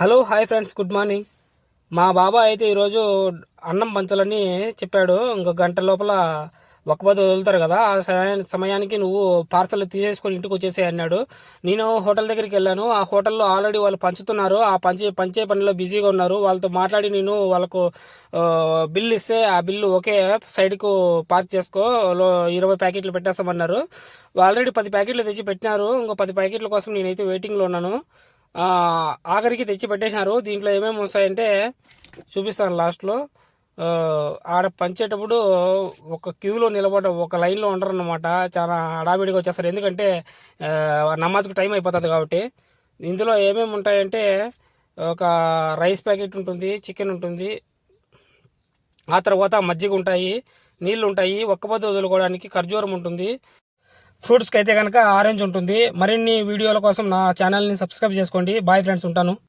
Hello hi friends good morning. మా బాబా అయితే ఈరోజు అన్నం పంచాలని చెప్పాడు. ఇంకో గంట లోపల ఒక పది వదులుతారు కదా ఆ సమయానికి నువ్వు పార్సల్ తీసేసుకొని ఇంటికి వచ్చేసే అన్నాడు. నేను హోటల్ దగ్గరికి వెళ్ళాను. ఆ హోటల్లో ఆల్రెడీ వాళ్ళు పంచుతున్నారు. ఆ పంచే పంచే పనిలో బిజీగా ఉన్నారు. వాళ్ళతో మాట్లాడి నేను వాళ్ళకు బిల్ బిల్లు ఇస్తే ఆ బిల్లు ఒకే సైడ్కు పార్క్ చేసుకో. ఇరవై ప్యాకెట్లు పెట్టేస్తామన్నారు. ఆల్రెడీ పది ప్యాకెట్లు తెచ్చి పెట్టినారు. ఇంకో పది ప్యాకెట్ల కోసం నేనైతే వెయిటింగ్లో ఉన్నాను. ఆఖరికి తెచ్చి పెట్టేశారు. దీంట్లో ఏమేమి వస్తాయంటే చూపిస్తాను లాస్ట్లో. ఆడ పంచేటప్పుడు ఒక క్యూలో నిలబడ ఒక లైన్లో ఉండరు అనమాట చాలా హడావిడిగా వచ్చేస్తారు. ఎందుకంటే నమాజ్కి టైం అయిపోతుంది కాబట్టి. ఇందులో ఏమేమి ఉంటాయంటే ఒక రైస్ ప్యాకెట్ ఉంటుంది చికెన్ ఉంటుంది. ఆ తర్వాత మజ్జిగ ఉంటాయి నీళ్ళు ఉంటాయి ఒక్క పొద్దు వదులుకోవడానికి ఖర్జూరం ఉంటుంది. ఫ్రూట్స్కి అయితే కనుక ఆరెంజ్ ఉంటుంది. మరిన్ని వీడియోల కోసం నా ఛానల్ని సబ్స్క్రైబ్ చేసుకోండి. బాయ్ ఫ్రెండ్స్ ఉంటాను.